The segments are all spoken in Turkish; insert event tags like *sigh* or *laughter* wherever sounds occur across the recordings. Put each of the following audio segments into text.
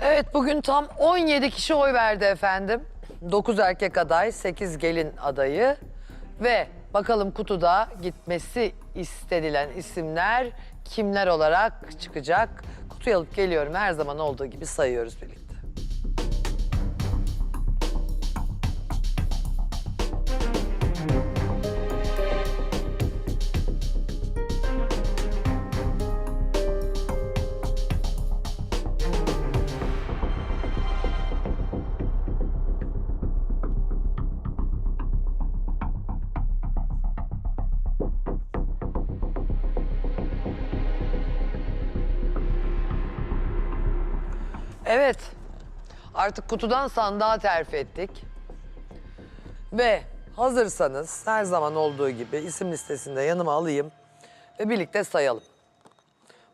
Evet bugün tam 17 kişi oy verdi efendim. 9 erkek aday, 8 gelin adayı ve bakalım kutuda gitmesi istenilen isimler kimler olarak çıkacak? Kutuyu alıp geliyorum her zaman olduğu gibi sayıyoruz birlikte. Evet. Artık kutudan sandığa terfi ettik. Ve hazırsanız her zaman olduğu gibi isim listesinde yanıma alayım ve birlikte sayalım.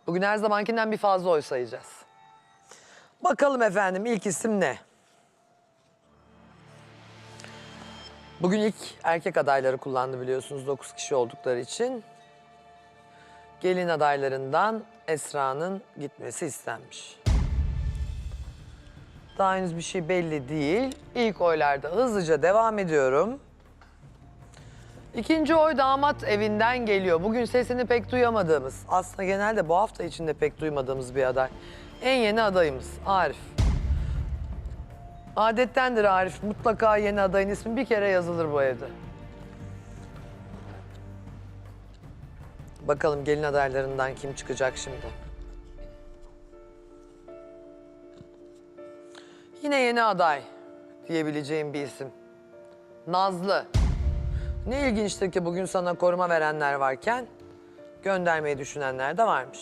Bugün her zamankinden bir fazla oy sayacağız. Bakalım efendim ilk isim ne? Bugün ilk erkek adayları kullandı biliyorsunuz 9 kişi oldukları için. Gelin adaylarından Esra'nın gitmesi istenmiş. Daha henüz bir şey belli değil. İlk oylarda hızlıca devam ediyorum. İkinci oy damat evinden geliyor. Bugün sesini pek duyamadığımız, aslında genelde bu hafta içinde pek duymadığımız bir aday. En yeni adayımız Arif. Adettendir Arif. Mutlaka yeni adayın ismi bir kere yazılır bu evde. Bakalım gelin adaylarından kim çıkacak şimdi? Yine yeni aday diyebileceğim bir isim. Nazlı. Ne ilginçtir ki bugün sana koruma verenler varken göndermeyi düşünenler de varmış.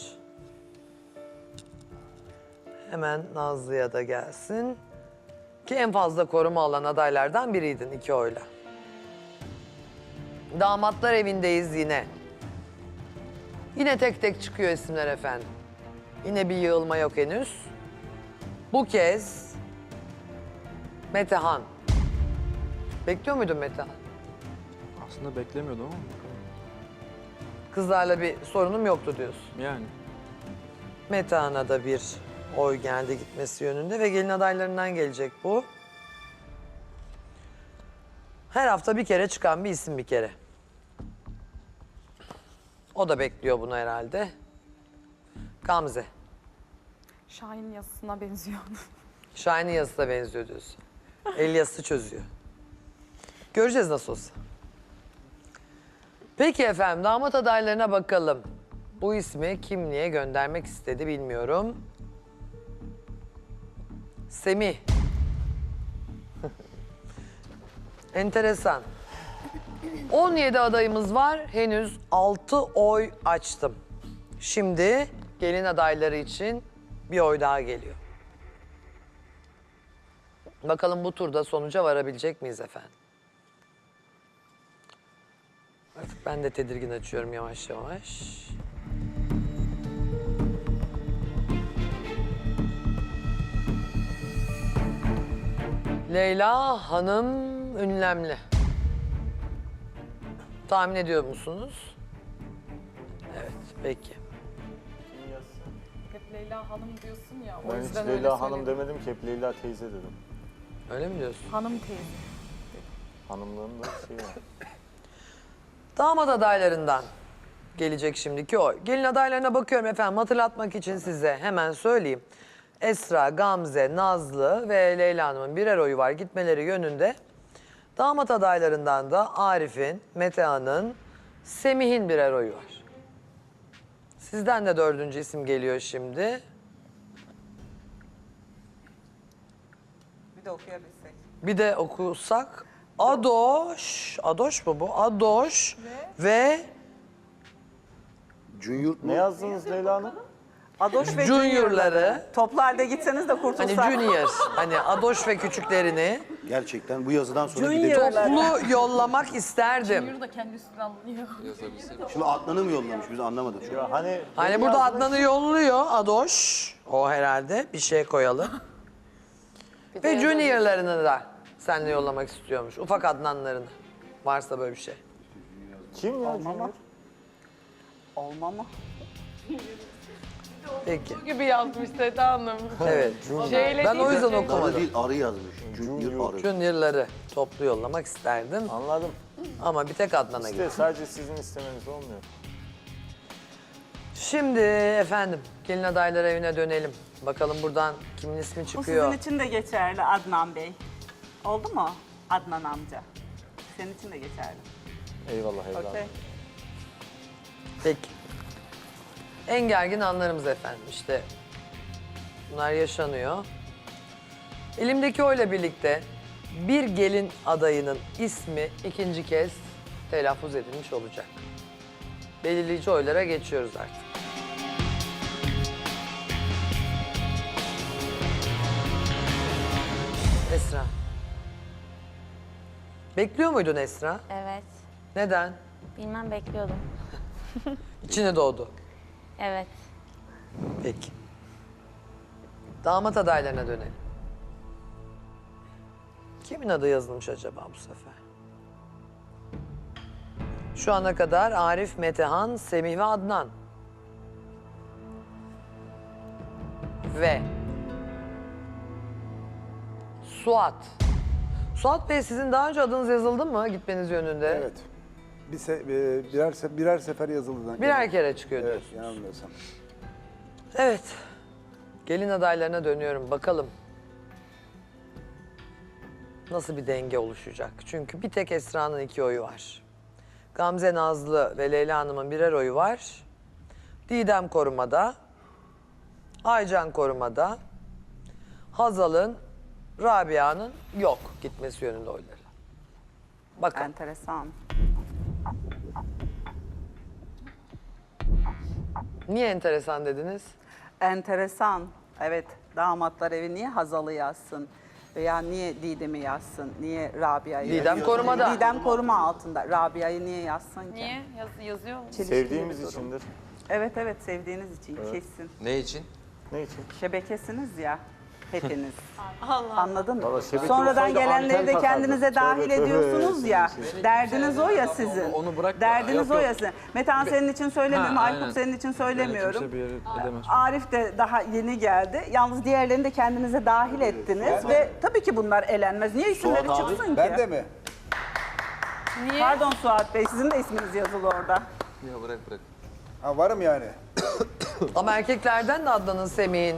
Hemen Nazlı'ya da gelsin. Ki en fazla koruma alan adaylardan biriydin iki oyla. Damatlar evindeyiz yine. Yine tek tek çıkıyor isimler efendim. Yine bir yığılma yok henüz. Bu kez Metehan. Bekliyor muydun Metehan? Aslında beklemiyordum ama Kızlarla bir sorunum yoktu diyorsun. yani. Metehan'a da bir oy geldi gitmesi yönünde ve gelin adaylarından gelecek bu. Her hafta bir kere çıkan bir isim bir kere. O da bekliyor bunu herhalde. Gamze. Şahin yazısına benziyor. *laughs* Şahin'in yazısına benziyor diyorsun. El yazısı çözüyor. Göreceğiz nasıl olsa. Peki efendim damat adaylarına bakalım. Bu ismi kimliğe göndermek istedi bilmiyorum. Semih. *laughs* Enteresan. 17 adayımız var. Henüz 6 oy açtım. Şimdi gelin adayları için bir oy daha geliyor. Bakalım bu turda sonuca varabilecek miyiz efendim? Artık ben de tedirgin açıyorum yavaş yavaş. Leyla Hanım ünlemli. Tahmin ediyor musunuz? Evet, peki. Hep Leyla Hanım diyorsun ya. O Ben hiç öyle Leyla Hanım söyledim. demedim ki hep Leyla teyze dedim. Öyle mi diyorsun? Hanım teyze. Hanımlığın da şey var. *laughs* Damat adaylarından gelecek şimdiki oy. Gelin adaylarına bakıyorum efendim hatırlatmak için size hemen söyleyeyim. Esra, Gamze, Nazlı ve Leyla Hanım'ın birer oyu var gitmeleri yönünde. Damat adaylarından da Arif'in, Metehan'ın, Semih'in birer oyu var. Sizden de dördüncü isim geliyor şimdi. De okuyabilsek. Bir de okusak. Adoş, Adoş mu bu? Adoş ve Junior Ne yazdınız Leyla Hanım? Adoş ve Junior'ları. Toplarda gitseniz de hani kurtulsak. Junior, hani Adoş ve küçüklerini gerçekten bu yazıdan sonra Junior. gidecek. toplu yollamak isterdim. Yürü de kendi üstüne alınıyor. Şimdi Adnan'ı mı yollamış biz anlamadık. Ya hani Hani burada Adnan'ı yolluyor Adoş. O herhalde bir şey koyalım. Ve Junior'larını da seninle yollamak istiyormuş. Ufak Adnan'larını. Varsa böyle bir şey. Kim ya Junior? Olma mı? Peki. gibi yazmış Seda Hanım. *laughs* Evet. Şeyle Ben değil o de yüzden şey- Arı okumadım. değil arı yazmış. Junior arı. Junior'ları toplu yollamak isterdim Anladım. ama bir tek Adnan'a İşte gitti. sadece sizin istemeniz olmuyor. Şimdi efendim gelin adayları evine dönelim. Bakalım buradan kimin ismi Bu çıkıyor. sizin için de geçerli Adnan Bey. Oldu mu Adnan amca? Senin için de geçerli. Eyvallah evladım. Okey. Peki. En gergin anlarımız efendim işte. Bunlar yaşanıyor. Elimdeki oyla birlikte bir gelin adayının ismi ikinci kez telaffuz edilmiş olacak. Belirleyici oylara geçiyoruz artık. Esra. Bekliyor muydun Esra? Evet. Neden? Bilmem bekliyordum. *laughs* İçine doğdu. Evet. Peki. Damat adaylarına dönelim. Kimin adı yazılmış acaba bu sefer? Şu ana kadar Arif, Metehan, Semih ve Adnan. Ve Suat. Suat Bey sizin daha önce adınız yazıldı mı gitmeniz yönünde? Evet. Bir se- e, birer, se- birer sefer yazıldı. Birer kere çıkıyor Evet, diyorsunuz. yanılmıyorsam. Evet. Gelin adaylarına dönüyorum. Bakalım. Nasıl bir denge oluşacak? Çünkü bir tek Esra'nın iki oyu var. Gamze Nazlı ve Leyla Hanım'ın birer oyu var. Didem korumada. Aycan korumada. Hazal'ın, Rabia'nın yok gitmesi yönünde oyları. Bakalım. Enteresan. Niye enteresan dediniz? Enteresan. Evet, damatlar evi niye Hazal'ı yazsın? Veya niye Didem'i yazsın? Niye Rabia'yı? Didem korumada. Didem koruma altında. Rabia'yı niye yazsın ki? Niye? Yaz, yazıyor mu? Çelişkili Sevdiğimiz durum. içindir. Evet evet sevdiğiniz için kesin. Ne için? Ne için? Şebekesiniz ya hepiniz. *laughs* Anladın mı? Valla şebeke Sonradan olsaydı gelenleri de kendinize dahil Tövbe, tövbe. ediyorsunuz ya. Derdiniz o ya sizin. Onu bırak da- Derdiniz Yok, o yok. ya sizin. Metehan senin için söylemiyorum, Ha, Aykut senin için söylemiyorum. kimse bir yere edemez. Arif de daha yeni geldi. Yalnız diğerlerini de kendinize dahil ettiniz ve tabii ki bunlar elenmez. Niye isimleri Suat abi, çıksın ki? Ben de mi? Niye? Pardon Suat Bey, sizin de isminiz yazılı orada. Ya bırak bırak. Ha varım yani. Ama erkeklerden de Adnan'ın, Semih'in,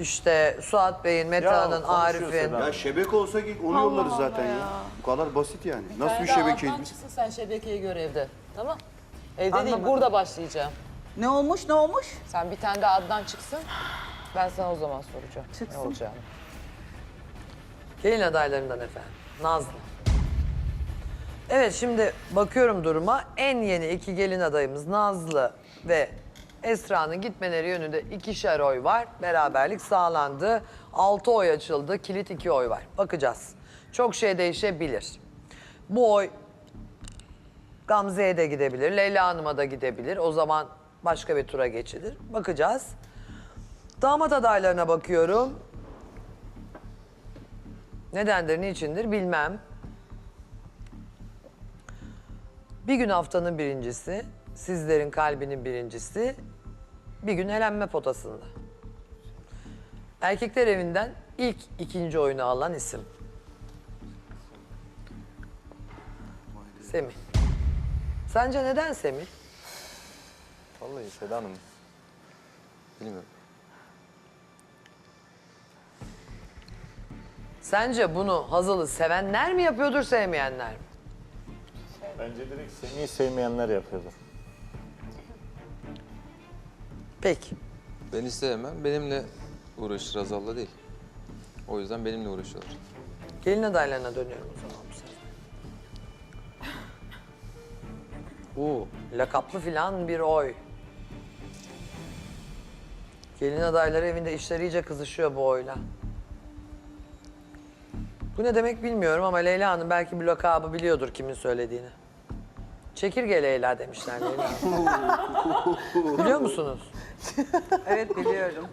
işte Suat Bey'in, Meta'nın, Arif'in. Ya şebeke olsa git onu yollarız zaten ya. Bu kadar basit yani. Nasıl bir şebekeyiz biz? çıksın sen şebekeyi görevde. Tamam. Evde değil burada başlayacağım. Ne olmuş, ne olmuş? Sen bir tane de Adnan çıksın. Ben sana o zaman soracağım Çıksın. ne olacağını. Gelin adaylarından efendim. Nazlı. Evet şimdi bakıyorum duruma. En yeni iki gelin adayımız Nazlı ve Esra'nın gitmeleri yönünde ikişer oy var. Beraberlik sağlandı. Altı oy açıldı. Kilit iki oy var. Bakacağız. Çok şey değişebilir. Bu oy Gamze'ye de gidebilir. Leyla Hanım'a da gidebilir. O zaman başka bir tura geçilir. Bakacağız. Damat adaylarına bakıyorum. Nedendir, niçindir bilmem. Bir gün haftanın birincisi, sizlerin kalbinin birincisi, bir gün elenme potasında. Erkekler evinden ilk ikinci oyunu alan isim. Semih. Sence neden Semih? Vallahi Seda Hanım. Bilmiyorum. Sence bunu Hazal'ı sevenler mi yapıyordur, sevmeyenler mi? Bence direkt Semih'i sevmeyenler yapıyordur. Peki. Ben isteyemem. Benimle uğraşır Azal'la değil. O yüzden benimle uğraşıyorlar. Gelin adaylarına dönüyorum o zaman bu sefer. Oo, lakaplı filan bir oy. Gelin adayları evinde işler iyice kızışıyor bu oyla. Bu ne demek bilmiyorum ama Leyla Hanım belki bir lakabı biliyordur kimin söylediğini. Çekirge Leyla demişler Leyla Hanım. *laughs* Biliyor musunuz? *laughs* Evet biliyorum.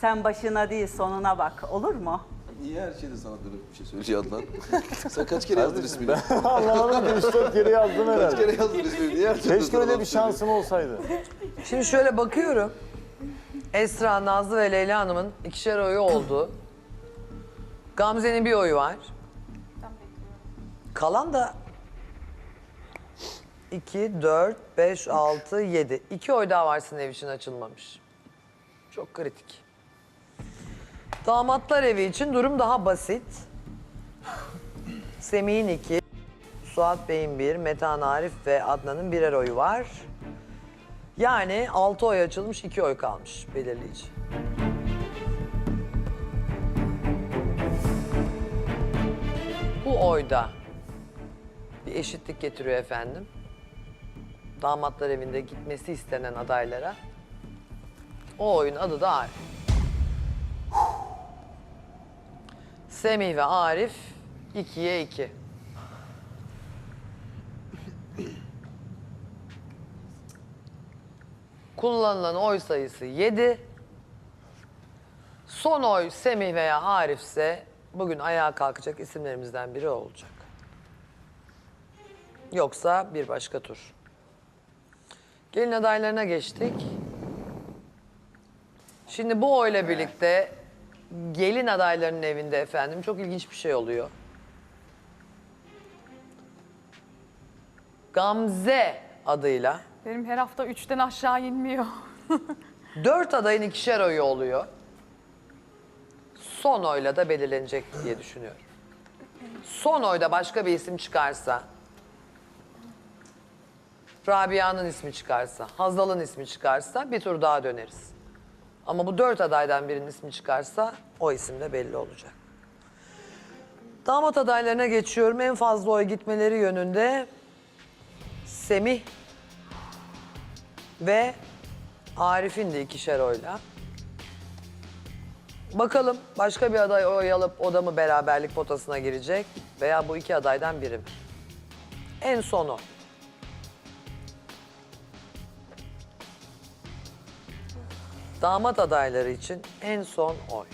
Sen başına değil sonuna bak, olur mu? Niye her şeyde sana dönüp bir şey söylüyor Adnan? *laughs* Sen kaç kere yazdın ismini? Anlamadım ki 3-4 kere yazdım Kaç kere yazdın ismini? Niye her şeyde Keşke sana öyle bir söylüyor? şansım olsaydı. Şimdi şöyle bakıyorum. Esra, Nazlı ve Leyla Hanım'ın ikişer oyu oldu. Gamze'nin bir oyu var. Kalan da 2, 4, 5, 6, 7. İki oy daha var sizin ev için açılmamış. Çok kritik. Damatlar evi için durum daha basit. *laughs* Semih'in iki, Suat Bey'in bir, Metehan Arif ve Adnan'ın birer oyu var. Yani 6 oy açılmış, 2 oy kalmış belirleyici. Bu oyda bir eşitlik getiriyor efendim. Damatlar evinde gitmesi istenen adaylara. O oyun adı da Arif. Semih ve Arif 2'ye 2. Kullanılan oy sayısı 7. Son oy Semih veya Arif ise bugün ayağa kalkacak isimlerimizden biri olacak. Yoksa bir başka tur. Gelin adaylarına geçtik. Şimdi bu oyla birlikte gelin adaylarının evinde efendim çok ilginç bir şey oluyor. Gamze adıyla Benim her hafta üçten aşağı inmiyor. *laughs* Dört adayın ikişer oyu oluyor. Son oyla da belirlenecek diye düşünüyorum. Son oyda başka bir isim çıkarsa, Rabia'nın ismi çıkarsa, Hazal'ın ismi çıkarsa bir tur daha döneriz. Ama bu dört adaydan birinin ismi çıkarsa o isim de belli olacak. Damat adaylarına geçiyorum. En fazla oy gitmeleri yönünde Semih ve Arif'in de ikişer oyla. Bakalım başka bir aday oy alıp o da mı beraberlik potasına girecek veya bu iki adaydan biri mi? En son Damat adayları için en son oy.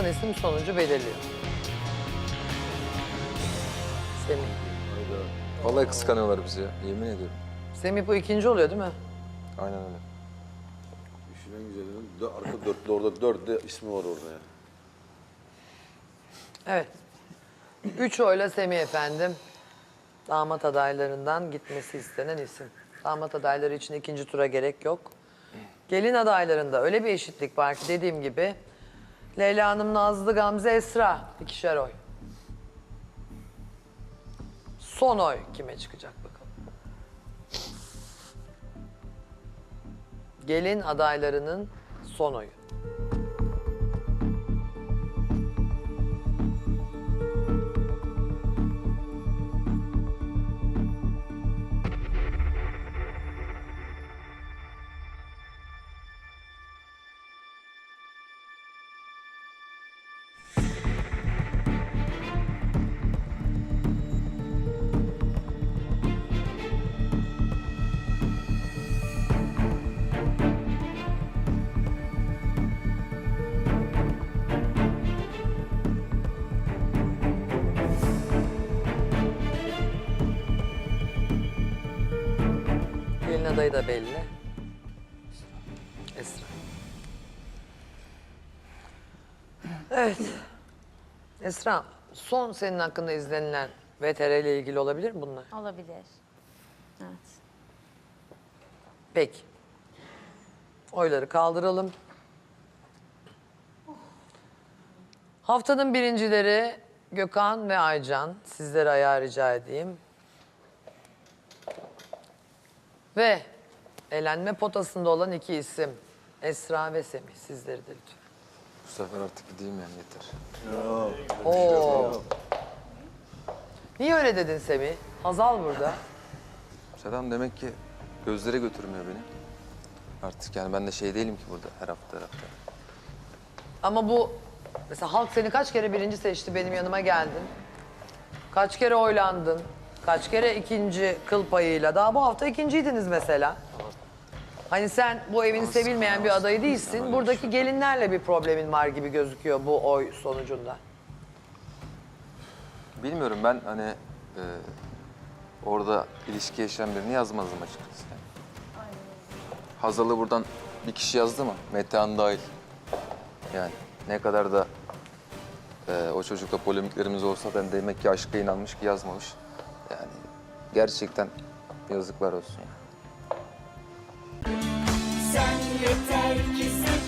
Çıkan isim sonucu belirliyor. Semih. Vallahi kıskanıyorlar bizi ya. Yemin ediyorum. Semih bu ikinci oluyor değil mi? Aynen öyle. İşin en güzeli dö- arka dörtlü orada dört de ismi var orada ya. Evet. Üç oyla Semih efendim. Damat adaylarından gitmesi istenen isim. Damat adayları için ikinci tura gerek yok. Gelin adaylarında öyle bir eşitlik var ki dediğim gibi Leyla Hanım, Nazlı, Gamze, Esra ikişer oy. Son oy kime çıkacak bakalım. Gelin adaylarının son oyu. Adayı da belli. Esra. Evet. Esra, son senin hakkında izlenilen VTR ile ilgili olabilir mi bunlar? Olabilir. Evet. Peki. Oyları kaldıralım. Haftanın birincileri Gökhan ve Aycan. Sizlere ayağı rica edeyim. Ve elenme potasında olan iki isim. Esra ve Semih. Sizleri de lütfen. Bu sefer artık gideyim yani yeter. Oo. Niye öyle dedin Semih? Hazal burada. Sedam demek ki gözlere götürmüyor beni. Artık yani ben de şey değilim ki burada her hafta her hafta. Ama bu mesela halk seni kaç kere birinci seçti benim yanıma geldin. Kaç kere oylandın. Kaç kere ikinci kıl payıyla. Daha bu hafta ikinciydiniz mesela. Hani sen bu evin sevilmeyen bir adayı değilsin. Buradaki gelinlerle bir problemin var gibi gözüküyor bu oy sonucunda. Bilmiyorum ben hani e, orada ilişki yaşayan birini yazmazdım açıkçası. Yani. Hazal'ı buradan bir kişi yazdı mı? Metehan dahil. Yani ne kadar da e, o çocukla polemiklerimiz olsa da demek ki aşka inanmış ki yazmamış. Gerçekten yazıklar olsun. Sen yeter ki sen